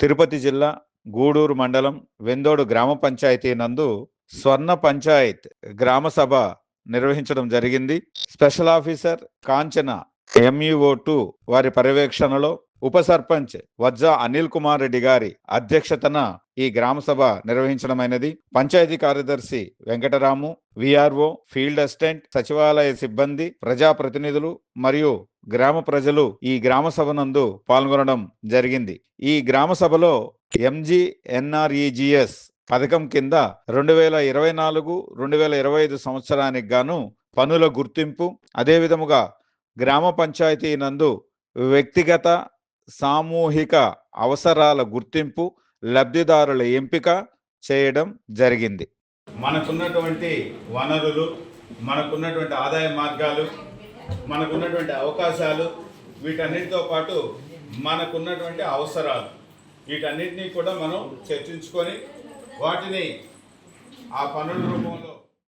తిరుపతి జిల్లా గూడూరు మండలం వెందోడు గ్రామ పంచాయతీ నందు స్వర్ణ పంచాయత్ గ్రామ సభ నిర్వహించడం జరిగింది. Special officer Kanchana MEO two వారి పర్యవేక్షణలో ఉప సర్పంచ్ వజ్జా అనిల్ కుమార్ రెడ్డి గారి అధ్యక్షతన ఈ గ్రామ సభ నిర్వహించడమైనది. పంచాయతీ కార్యదర్శి వెంకటరాము విఆర్ఓ ఫీల్డ్ అసిస్టెంట్ సచివాలయ సిబ్బంది ప్రజాప్రతినిధులు మరియు గ్రామ ప్రజలు ఈ గ్రామ సభ నందు పాల్గొనడం జరిగింది. ఈ గ్రామ సభలో ఎంజీఎన్ఆర్ఈజిఎస్ పథకం కింద రెండు వేల ఇరవై నాలుగు రెండు వేల ఇరవై ఐదు సంవత్సరానికి గాను పనుల గుర్తింపు అదేవిధముగా గ్రామ పంచాయతీ నందు వ్యక్తిగత సామూహిక అవసరాల గుర్తింపు లబ్ధిదారుల ఎంపిక చేయడం జరిగింది. మనకున్నటువంటి వనరులు మనకున్నటువంటి ఆదాయ మార్గాలు మనకున్నటువంటి అవకాశాలు వీటన్నిటితో పాటు మనకున్నటువంటి అవసరాలు వీటన్నిటినీ కూడా మనం చర్చించుకొని వాటిని ఆ పనుల రూపంలో